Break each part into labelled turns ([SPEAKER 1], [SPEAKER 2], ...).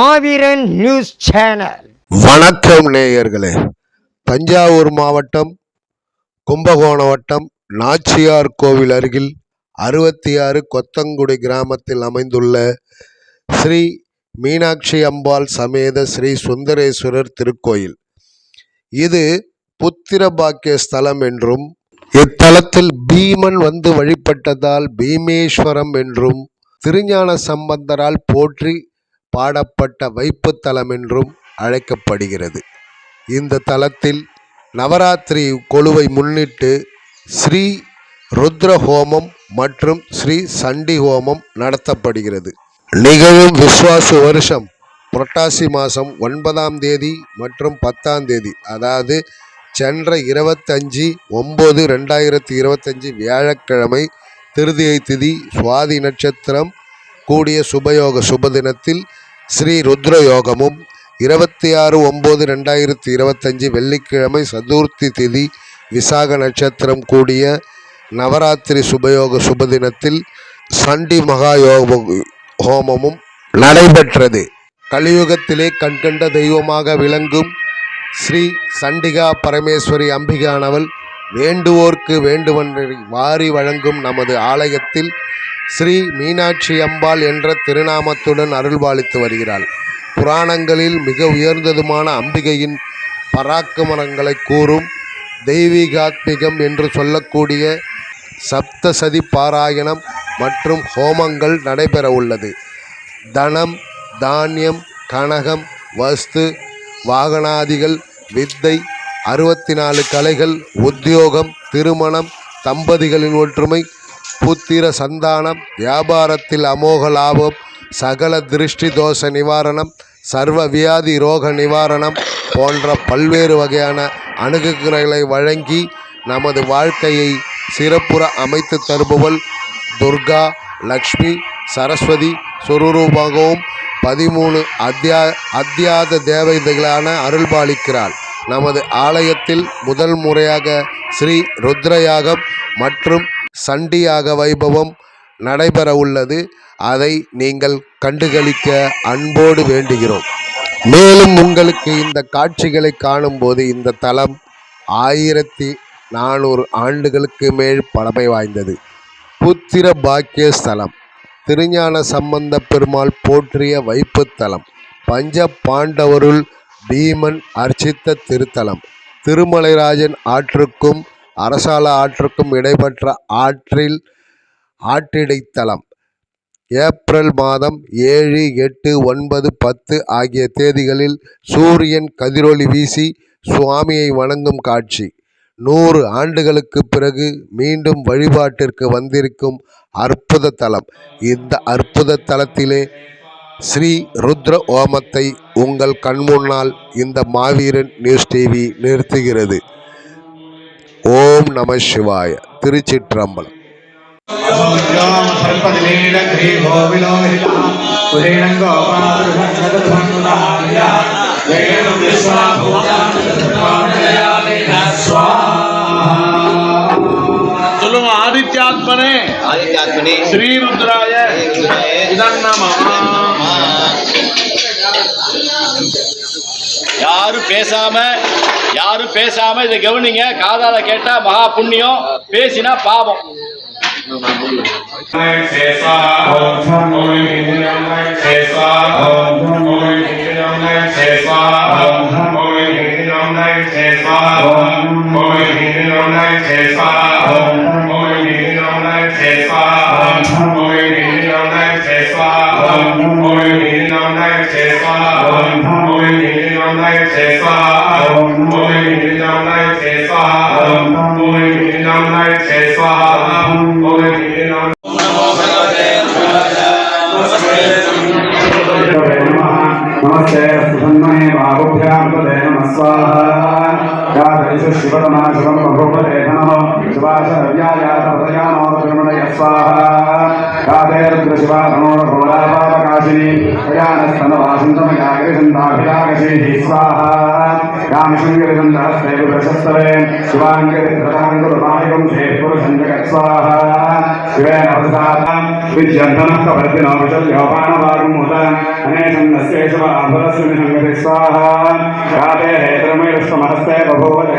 [SPEAKER 1] மாவீரன் news channel.
[SPEAKER 2] வணக்கம் நேயர்களே. தஞ்சாவூர் மாவட்டம் கும்பகோணம் வட்டம் நாச்சியார் கோவில் அருகில் அறுபத்தி ஆறு கொத்தங்குடி கிராமத்தில் அமைந்துள்ள ஸ்ரீ மீனாட்சி அம்பாள் சமேத ஸ்ரீ சுந்தரேஸ்வரர் திருக்கோயில். இது புத்திர பாக்கிய ஸ்தலம் என்றும் இத்தலத்தில் பீமன் வந்து வழிபட்டதால் பீமேஸ்வரம் என்றும் திருஞான சம்பந்தரால் போற்றி பாடப்பட்ட வைப்புத்தலம் என்றும் அழைக்கப்படுகிறது. இந்த தலத்தில் நவராத்திரி கொலுவை முன்னிட்டு ஸ்ரீ ருத்ர ஹோமம் மற்றும் ஸ்ரீ சண்டி ஹோமம் நடத்தப்படுகிறது. நிகழும் விஸ்வாசு வருஷம் புரட்டாசி மாதம் ஒன்பதாம் தேதி மற்றும் பத்தாம் தேதி அதாவது சென்ற இருபத்தஞ்சி ஒம்பது ரெண்டாயிரத்தி இருபத்தஞ்சி வியாழக்கிழமை திருதியை திதி சுவாதி நட்சத்திரம் கூடிய சுபயோக சுப தினத்தில் ஸ்ரீ ருத்ர யோகமும் இருபத்தி ஆறு ஒம்பது ரெண்டாயிரத்தி இருபத்தஞ்சி வெள்ளிக்கிழமை சதுர்த்தி திதி விசாக நட்சத்திரம் கூடிய நவராத்திரி சுபயோக சுபதினத்தில் சண்டி மகா யோக ஹோமமும் நடைபெற்றது. கலியுகத்திலே கண்கண்ட தெய்வமாக விளங்கும் ஸ்ரீ சண்டிகா பரமேஸ்வரி அம்பிகானவள் வேண்டுவோர்க்கு வேண்டுவனை வாரி வழங்கும் நமது ஆலயத்தில் ஸ்ரீ மீனாட்சி அம்பாள் என்ற திருநாமத்துடன் அருள்பாலித்து வருகிறாள். புராணங்களில் மிக உயர்ந்ததுமான அம்பிகையின் பராக்கிரமணங்களை கூறும் தெய்வீகாத்மிகம் என்று சொல்லக்கூடிய சப்தசதி பாராயணம் மற்றும் ஹோமங்கள் நடைபெற உள்ளது. தனம் தானியம் கனகம் வஸ்து வாகனாதிகள் வித்தை அறுபத்தி நாலு கலைகள் உத்தியோகம் திருமணம் தம்பதிகளின் ஒற்றுமை புத்திர சந்தானம் வியாபாரத்தில் அமோக லாபம் சகல திருஷ்டி தோஷ நிவாரணம் சர்வ வியாதி ரோக நிவாரணம் போன்ற பல்வேறு வகையான அணுகுகளை வழங்கி நமது வாழ்க்கையை சிறப்புற அமைத்து தருபவள் துர்கா லக்ஷ்மி சரஸ்வதி சுரூபமாகவும் பதிமூணு அத்தியா அத்தியாத தேவதைகளான அருள்பாலிக்கிறாள். நமது ஆலயத்தில் முதல் முறையாக ஸ்ரீ ருத்ரயாகம் மற்றும் சண்டியாக வைபவம் நடைபெற உள்ளது. அதை நீங்கள் கண்டுகளிக்க அன்போடு வேண்டுகிறோம். மேலும் உங்களுக்கு இந்த காட்சிகளை காணும்போது இந்த தலம் ஆயிரத்தி நானூறு ஆண்டுகளுக்கு மேல் பழமை வாய்ந்தது. புத்திர பாக்கிய ஸ்தலம் திருஞான சம்பந்த பெருமாள் போற்றிய வைப்புத்தலம் பஞ்ச பாண்டவருள் பீமன் அர்ச்சித்த திருத்தலம். திருமலைராஜன் ஆற்றுக்கும் அரசால ஆற்றுக்கும் இடைப்பட்ட ஆற்றில் ஆற்றிடைத்தலம் ஏப்ரல் மாதம் ஏழு எட்டு ஒன்பது பத்து ஆகிய தேதிகளில் சூரியன் கதிரொளி வீசி சுவாமியை வணங்கும் காட்சி. நூறு ஆண்டுகளுக்கு பிறகு மீண்டும் வழிபாட்டிற்கு வந்திருக்கும் அற்புத தலம் இந்த அற்புத தலத்திலே ஸ்ரீ ருத்ர ஓமத்தை உங்கள் கண்முன்னால் இந்த மாவீரன் நியூஸ் டிவி நிறுத்துகிறது. ஓம் நம சிவாய. திருச்சிற்றம்பலம்.
[SPEAKER 3] ॐ
[SPEAKER 4] ஆதித்யாத்மனே
[SPEAKER 5] ஆதித்யாத்மனே
[SPEAKER 4] ஸ்ரீருத்ராய யாரும் பேசாம யாரும் பேசாம இதை கவனிங்க காதால கேட்டா மகா புண்ணியம் பேசினா பாவம்
[SPEAKER 3] சேஷா భగవతే స్వాహ ఓం నమస్తే సుధన్మనే బాహుభ్యాం भोलापापकाशिनी प्रयानस्तनवासिन्तमयाग्रे शिवाङ्गरिसन्दाभिरागशेः स्वाहा कामशङ्करिसन्दहस्ते प्रशस्तवे शिवाङ्गरिधराङ्गुरुमायकं शेपुरुषं जगत् स्वाहा शिवेन प्रसादं विद्यन्तनः कवर्तिनो विशल्योपानवागमुत अनेशं नस्येषवाभरस्य निषङ्गति स्वाहा काते हेतरमेष्टमहस्ते बभूव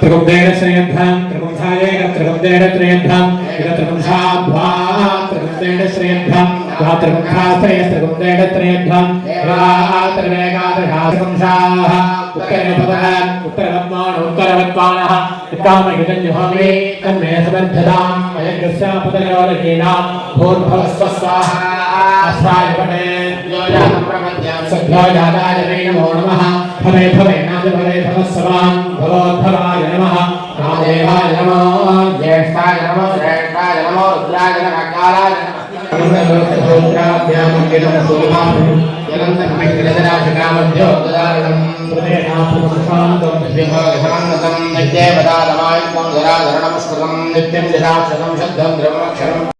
[SPEAKER 5] त्रिगुण्डेर श्रेयन्धाम् त्रिगुण्धायेन त्रिगुण्डेर त्रयन्धाम् एक त्रिगुण्धा भ्वा त्रिगुण्डेर श्रेयन्धाम् भ्वा त्रिगुण्धा श्रेय त्रिगुण्डेर त्रयन्धाम् त्रिवेगा त्रिगुण्धाः उत्तरे पदान् उत्तरब्रह्माण उत्तरविद्वानः कामयुजञ्जुहामि तन्मे समर्थताम् अयज्ञस्या पुतयोलकीनाम् भूर्भव स्वस्वाहा अस्वायपटे सभ्यो नमो नमः भवे भवे नाम भवे भवः समां भवोद्भवाय नमः रामदेवाय नमो ज्येष्ठाय नमो श्रेष्ठाय नमो रुद्राय नमः कालाय नित्यं जलाक्षरं शब्दं द्रवक्षरम्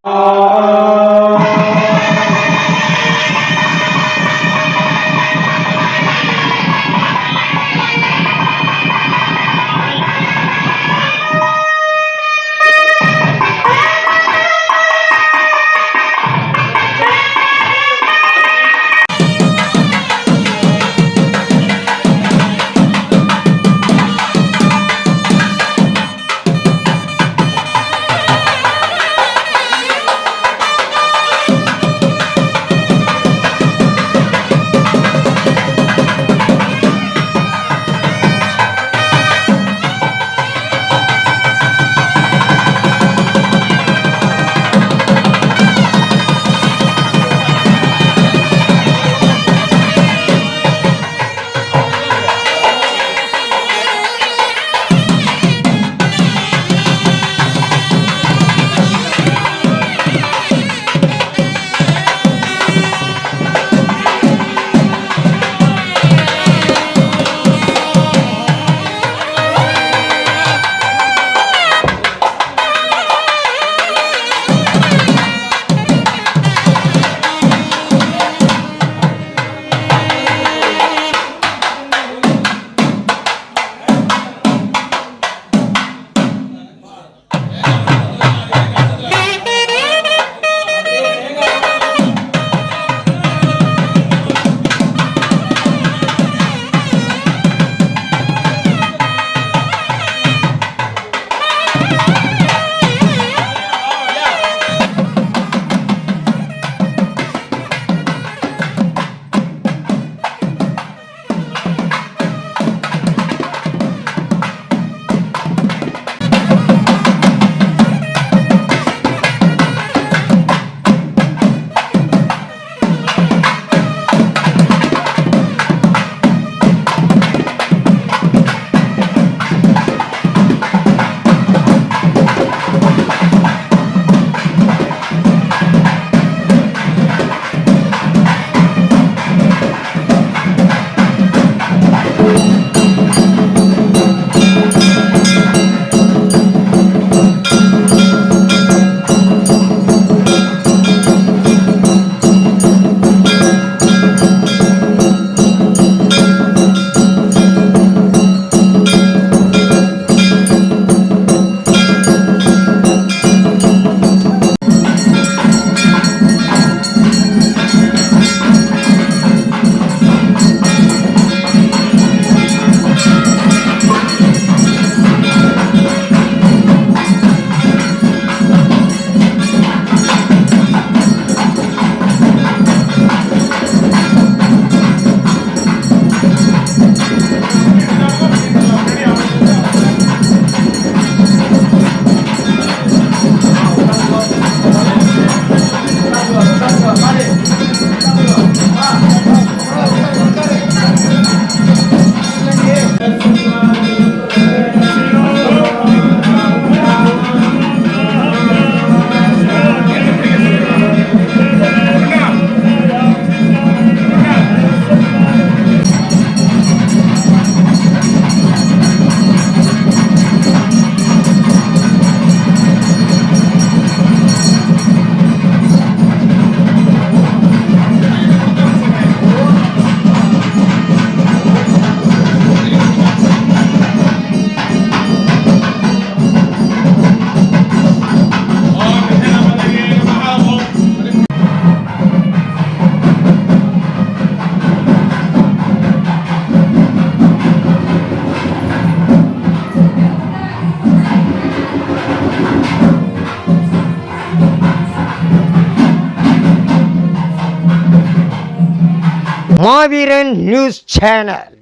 [SPEAKER 1] மாவீரன் நியூஸ் சேனல்.